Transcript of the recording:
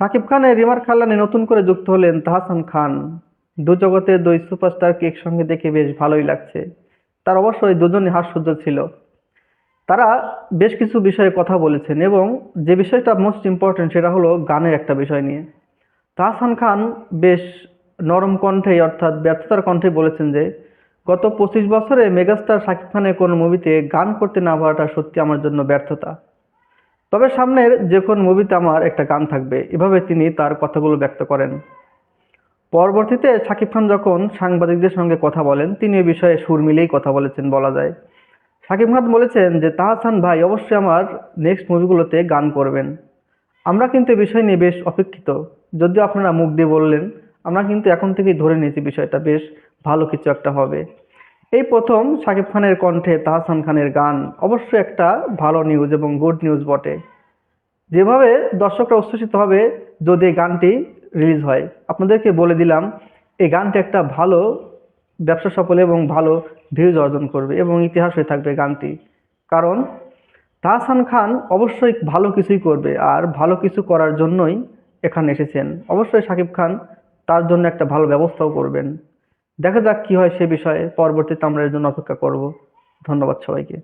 শাকিব খানের রিমার খাল্লানে নতুন করে যুক্ত হলেন তাহসান খান। দু জগতের দুই সুপারস্টারকে একসঙ্গে দেখে বেশ ভালোই লাগছে। তার অবশ্যই দুজনই হাস্যজ্জ্বল ছিল। তারা বেশ কিছু বিষয়ে কথা বলেছেন এবং যে বিষয়টা মোস্ট ইম্পর্ট্যান্ট সেটা হলো গানের একটা বিষয় নিয়ে। তাহসান খান বেশ নরম কণ্ঠে অর্থাৎ ব্যর্থতার কণ্ঠে বলেছেন যে, গত পঁচিশ বছরে মেগাস্টার শাকিব খানের কোনো মুভিতে গান করতে না পারাটা সত্যি আমার জন্য ব্যর্থতা। তবে সামনের যে কোনো মুভিতে আমার একটা গান থাকবে, এভাবে তিনি তার কথাগুলো ব্যক্ত করেন। পরবর্তীতে শাকিব খান যখন সাংবাদিকদের সঙ্গে কথা বলেন, তিনি এ বিষয়ে সুর মিলেই কথা বলেছেন বলা যায়। শাকিব খান বলেছেন যে, তাহসান ভাই অবশ্যই আমার নেক্সট মুভিগুলোতে গান করবেন। আমরা কিন্তু এই বিষয় নিয়ে বেশ অপেক্ষিত। যদিও আপনারা মুখ দিয়ে বললেন, আমরা কিন্তু এখন থেকেই ধরে নিয়েছি বিষয়টা বেশ ভালো কিছু একটা হবে। এই প্রথম শাকিব খানের কণ্ঠে তাহসান খানের গান অবশ্যই একটা ভালো নিউজ এবং গুড নিউজ বটে। যেভাবে দর্শকরা উচ্ছ্বসিত হবে যদি এই গানটি রিলিজ হয়, আপনাদেরকে বলে দিলাম, এই গানটি একটা ভালো ব্যবসা সফল এবং ভালো ভিউজ অর্জন করবে এবং ইতিহাস হয়ে থাকবে গানটি। কারণ তাহসান খান অবশ্যই ভালো কিছুই করবে আর ভালো কিছু করার জন্যই এখানে এসেছেন। অবশ্যই সাকিব খান তার জন্য একটা ভালো ব্যবস্থাও করবেন। দেখা যাক কি হয় সে বিষয়ে। পরবর্তীতে আমরা এর জন্য অপেক্ষা করব। ধন্যবাদ সবাইকে।